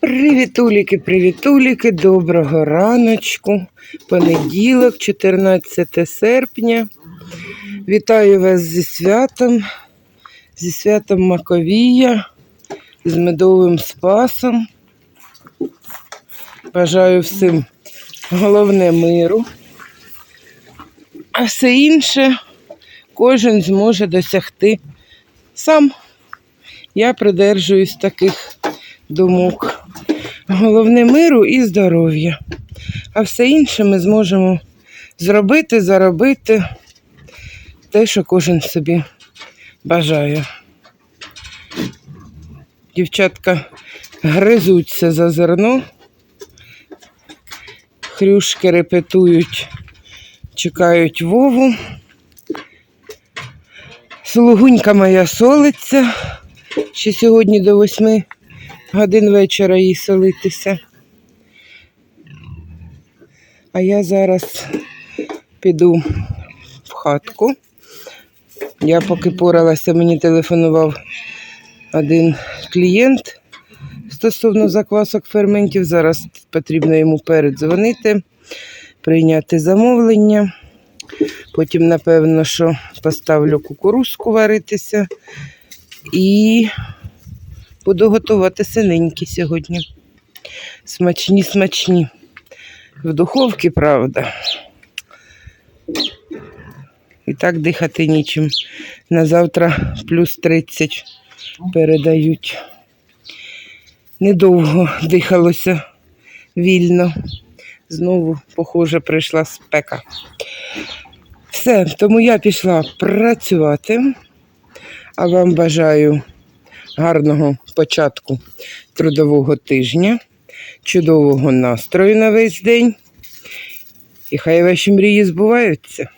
Привітуліки, привітуліки, доброго раночку. Понеділок, 14 серпня. Вітаю вас зі святом, зі святом Маковія, з медовим спасом. Бажаю всім головне миру. А все інше кожен зможе досягти сам. Я придержуюсь таких думок. Головне миру і здоров'я. А все інше ми зможемо зробити, заробити те, що кожен собі бажає. Дівчатка гризуться за зерно, хрюшки репетують, чекають Вову. Слугунька моя солиться. Ще сьогодні до восьми годин вечора їй солитися. А я зараз піду в хатку. Я поки поралася, мені телефонував один клієнт стосовно заквасок ферментів. Зараз потрібно йому передзвонити, прийняти замовлення. Потім, напевно, що поставлю кукурузку варитися і буду готувати синенькі сьогодні. Смачні, смачні. В духовці, правда. І так дихати нічим. На завтра плюс 30 передають недовго дихалося вільно. Знову, похоже, прийшла спека. Все, тому я пішла працювати, а вам бажаю гарного початку трудового тижня, чудового настрою на весь день. І хай ваші мрії збуваються.